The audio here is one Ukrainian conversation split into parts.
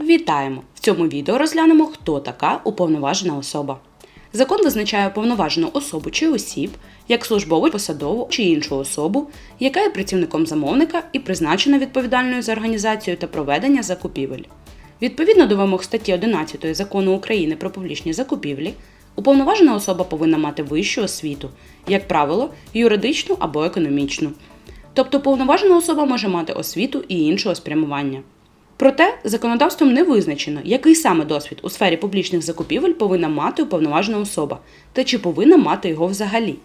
Вітаємо! В цьому відео розглянемо, хто така уповноважена особа. Закон визначає уповноважену особу чи осіб як службову, посадову чи іншу особу, яка є працівником замовника і призначена відповідальною за організацію та проведення закупівель. Відповідно до вимог статті 11 закону України про публічні закупівлі, уповноважена особа повинна мати вищу освіту, як правило, юридичну або економічну. Тобто повноважена особа може мати освіту і іншого спрямування. Проте законодавством не визначено, який саме досвід у сфері публічних закупівель повинна мати уповноважена особа та чи повинна мати його взагалі.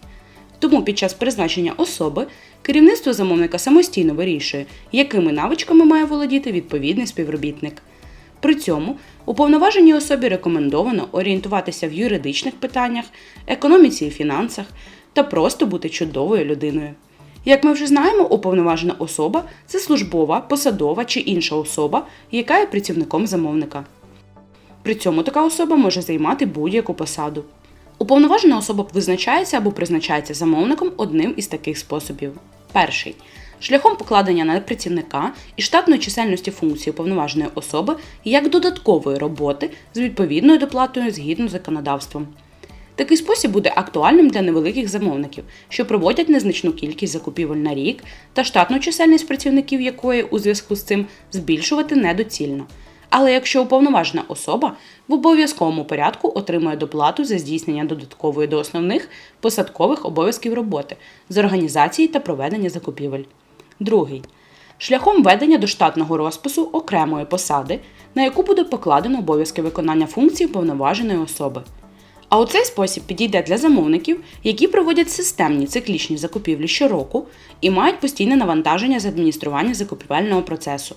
Тому під час призначення особи керівництво замовника самостійно вирішує, якими навичками має володіти відповідний співробітник. При цьому уповноваженій особі рекомендовано орієнтуватися в юридичних питаннях, економіці і фінансах та просто бути чудовою людиною. Як ми вже знаємо, уповноважена особа це службова, посадова чи інша особа, яка є працівником замовника. При цьому така особа може займати будь-яку посаду. Уповноважена особа визначається або призначається замовником одним із таких способів. Перший шляхом покладення на працівника і штатної чисельності функції уповноваженої особи як додаткової роботи з відповідною доплатою згідно з законодавством. Такий спосіб буде актуальним для невеликих замовників, що проводять незначну кількість закупівель на рік, та штатну чисельність працівників якої у зв'язку з цим збільшувати недоцільно. Але якщо уповноважена особа в обов'язковому порядку отримує доплату за здійснення додаткової до основних посадкових обов'язків роботи з організації та проведення закупівель. Другий шляхом введення до штатного розпису окремої посади, на яку буде покладено обов'язки виконання функцій уповноваженої особи. А у цей спосіб підійде для замовників, які проводять системні циклічні закупівлі щороку і мають постійне навантаження з адміністрування закупівельного процесу.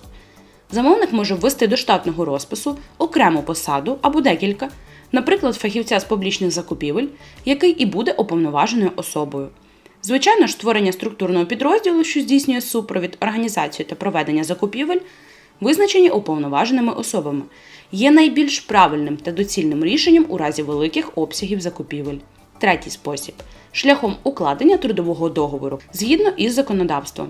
Замовник може ввести до штатного розпису окрему посаду або декілька, наприклад, фахівця з публічних закупівель, який і буде уповноваженою особою. Звичайно ж, створення структурного підрозділу, що здійснює супровід, організацію та проведення закупівель, визначені уповноваженими особами, є найбільш правильним та доцільним рішенням у разі великих обсягів закупівель. Третій спосіб шляхом укладення трудового договору згідно із законодавством.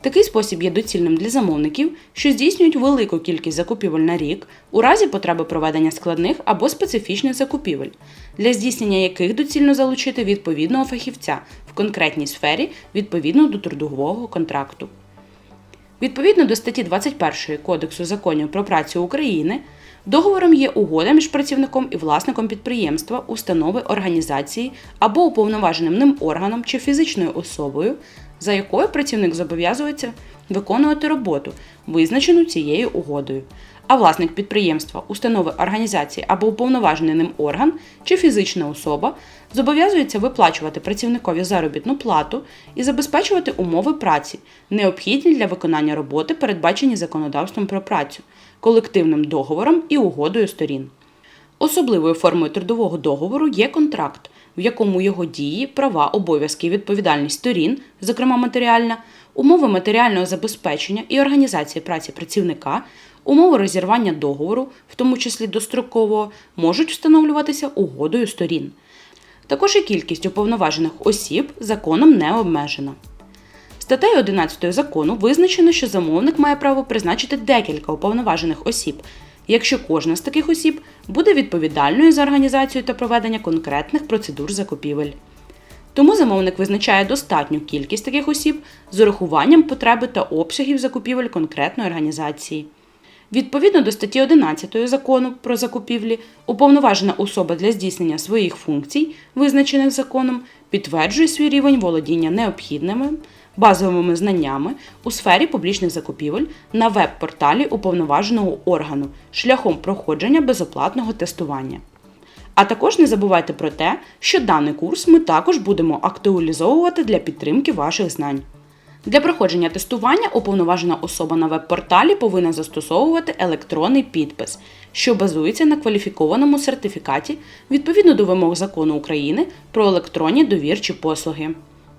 Такий спосіб є доцільним для замовників, що здійснюють велику кількість закупівель на рік у разі потреби проведення складних або специфічних закупівель, для здійснення яких доцільно залучити відповідного фахівця в конкретній сфері відповідно до трудового контракту. Відповідно до статті 21 Кодексу законів про працю України, договором є угода між працівником і власником підприємства, установи, організації або уповноваженим ним органом чи фізичною особою, за якою працівник зобов'язується виконувати роботу, визначену цією угодою. А власник підприємства, установи організації або уповноважений ним орган чи фізична особа зобов'язується виплачувати працівникові заробітну плату і забезпечувати умови праці, необхідні для виконання роботи, передбачені законодавством про працю, колективним договором і угодою сторін. Особливою формою трудового договору є контракт, в якому його дії, права, обов'язки і відповідальність сторін, зокрема матеріальна, умови матеріального забезпечення і організації праці працівника, умови розірвання договору, в тому числі дострокового, можуть встановлюватися угодою сторін. Також і кількість уповноважених осіб законом не обмежена. Статтею 11 закону визначено, що замовник має право призначити декілька уповноважених осіб, якщо кожна з таких осіб буде відповідальною за організацію та проведення конкретних процедур закупівель. Тому замовник визначає достатню кількість таких осіб з урахуванням потреби та обсягів закупівель конкретної організації. Відповідно до статті 11 закону про закупівлі, уповноважена особа для здійснення своїх функцій, визначених законом, підтверджує свій рівень володіння необхідними базовими знаннями у сфері публічних закупівель на веб-порталі уповноваженого органу шляхом проходження безоплатного тестування. А також не забувайте про те, що даний курс ми також будемо актуалізовувати для підтримки ваших знань. Для проходження тестування уповноважена особа на веб-порталі повинна застосовувати електронний підпис, що базується на кваліфікованому сертифікаті відповідно до вимог закону України про електронні довірчі послуги.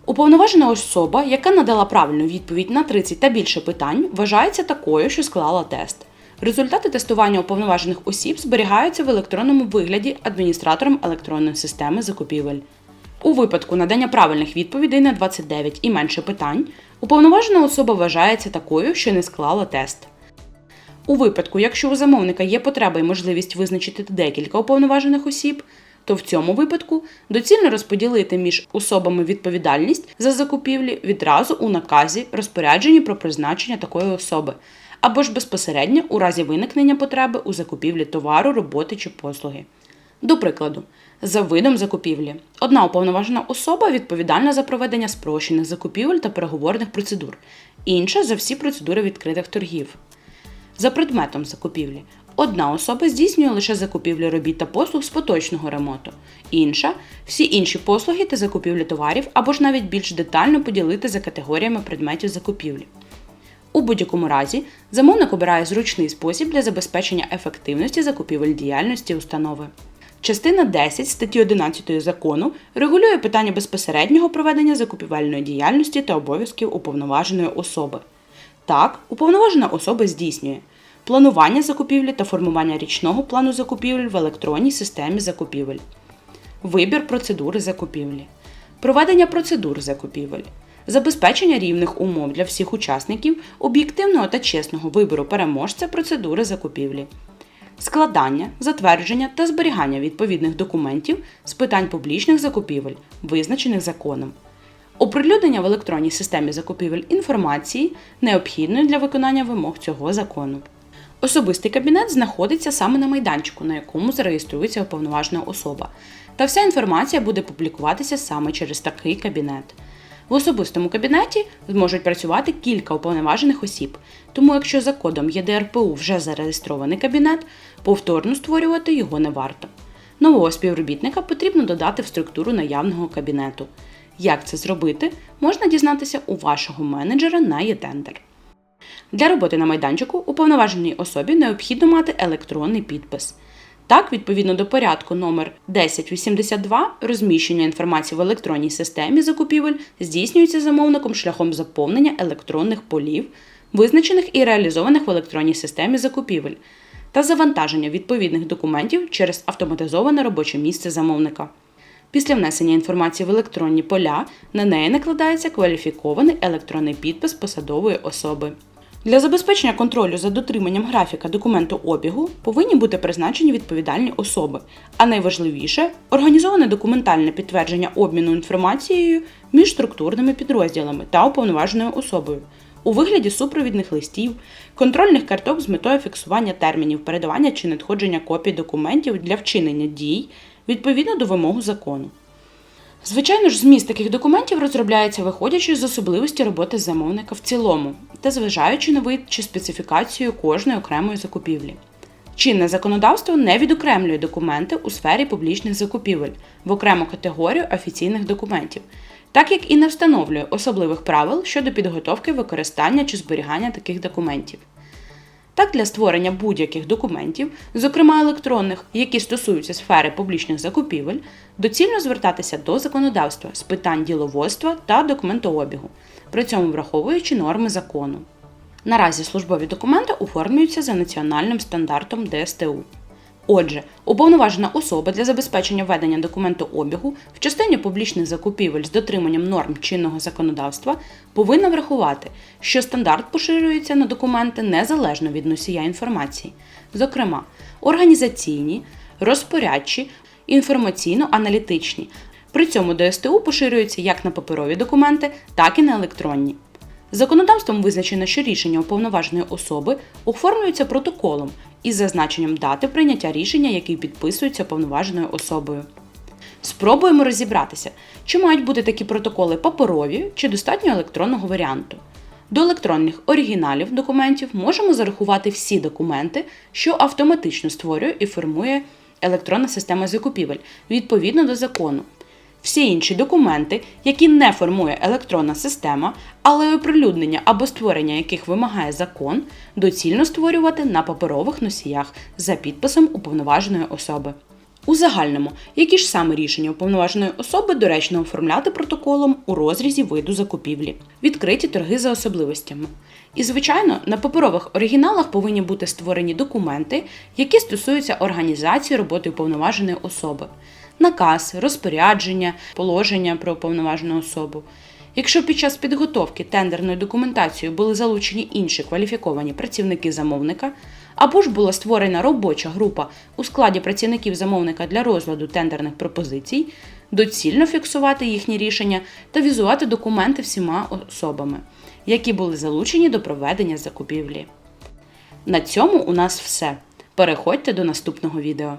Уповноважена особа, яка надала правильну відповідь на 30 та більше питань, вважається такою, що склала тест. Результати тестування уповноважених осіб зберігаються в електронному вигляді адміністратором електронної системи закупівель. У випадку надання правильних відповідей на 29 і менше питань, уповноважена особа вважається такою, що не склала тест. У випадку, якщо у замовника є потреба і можливість визначити декілька уповноважених осіб, то в цьому випадку доцільно розподілити між особами відповідальність за закупівлі відразу у наказі розпорядженні про призначення такої особи, або ж безпосередньо у разі виникнення потреби у закупівлі товару, роботи чи послуги. До прикладу, за видом закупівлі, одна уповноважена особа відповідальна за проведення спрощених закупівель та переговорних процедур, інша за всі процедури відкритих торгів. За предметом закупівлі одна особа здійснює лише закупівлі робіт та послуг з поточного ремонту, інша всі інші послуги та закупівлі товарів або ж навіть більш детально поділити за категоріями предметів закупівлі. У будь-якому разі замовник обирає зручний спосіб для забезпечення ефективності закупівель діяльності установи. Частина 10 статті 11 закону регулює питання безпосереднього проведення закупівельної діяльності та обов'язків уповноваженої особи. Так, уповноважена особа здійснює планування закупівлі та формування річного плану закупівель в електронній системі закупівель, вибір процедури закупівлі, проведення процедур закупівель, забезпечення рівних умов для всіх учасників об'єктивного та чесного вибору переможця процедури закупівлі. Складання, затвердження та зберігання відповідних документів з питань публічних закупівель, визначених законом, оприлюднення в електронній системі закупівель інформації, необхідної для виконання вимог цього закону. Особистий кабінет знаходиться саме на майданчику, на якому зареєструється уповноважена особа, та вся інформація буде публікуватися саме через такий кабінет. В особистому кабінеті зможуть працювати кілька уповноважених осіб, тому якщо за кодом ЄДРПУ вже зареєстрований кабінет, повторно створювати його не варто. Нового співробітника потрібно додати в структуру наявного кабінету. Як це зробити, можна дізнатися у вашого менеджера на ЄТендер. Для роботи на майданчику уповноваженій особі необхідно мати електронний підпис. Так, відповідно до порядку номер 1082 розміщення інформації в електронній системі закупівель здійснюється замовником шляхом заповнення електронних полів, визначених і реалізованих в електронній системі закупівель, та завантаження відповідних документів через автоматизоване робоче місце замовника. Після внесення інформації в електронні поля на неї накладається кваліфікований електронний підпис посадової особи. Для забезпечення контролю за дотриманням графіка документу обігу повинні бути призначені відповідальні особи, а найважливіше організоване документальне підтвердження обміну інформацією між структурними підрозділами та уповноваженою особою у вигляді супровідних листів, контрольних карток з метою фіксування термінів передавання чи надходження копій документів для вчинення дій відповідно до вимогу закону. Звичайно ж, зміст таких документів розробляється виходячи з особливості роботи замовника в цілому та зважаючи на вид чи специфікацію кожної окремої закупівлі. Чинне законодавство не відокремлює документи у сфері публічних закупівель в окрему категорію офіційних документів, так як і не встановлює особливих правил щодо підготовки використання чи зберігання таких документів. Так, для створення будь-яких документів, зокрема електронних, які стосуються сфери публічних закупівель, доцільно звертатися до законодавства з питань діловодства та документообігу, при цьому враховуючи норми закону. Наразі службові документи оформлюються за національним стандартом ДСТУ. Отже, уповноважена особа для забезпечення ведення документообігу в частині публічних закупівель з дотриманням норм чинного законодавства повинна врахувати, що стандарт поширюється на документи незалежно від носія інформації, зокрема, організаційні, розпорядчі, інформаційно-аналітичні. При цьому ДСТУ поширюється як на паперові документи, так і на електронні. Законодавством визначено, що рішення уповноваженої особи оформлюється протоколом із зазначенням дати прийняття рішення, який підписується уповноваженою особою. Спробуємо розібратися, чи мають бути такі протоколи паперові чи достатньо електронного варіанту. До електронних оригіналів документів можемо зарахувати всі документи, що автоматично створює і формує електронна система закупівель відповідно до закону. Всі інші документи, які не формує електронна система, але оприлюднення або створення яких вимагає закон, доцільно створювати на паперових носіях за підписом уповноваженої особи. У загальному, які ж саме рішення уповноваженої особи доречно оформляти протоколом у розрізі виду закупівлі, відкриті торги за особливостями. І, звичайно, на паперових оригіналах повинні бути створені документи, які стосуються організації роботи уповноваженої особи. Наказ, розпорядження, положення про уповноважену особу, Якщо під час підготовки тендерної документації були залучені інші кваліфіковані працівники замовника, або ж була створена робоча група у складі працівників замовника для розгляду тендерних пропозицій, доцільно фіксувати їхні рішення та візувати документи всіма особами, які були залучені до проведення закупівлі. На цьому у нас все. Переходьте до наступного відео.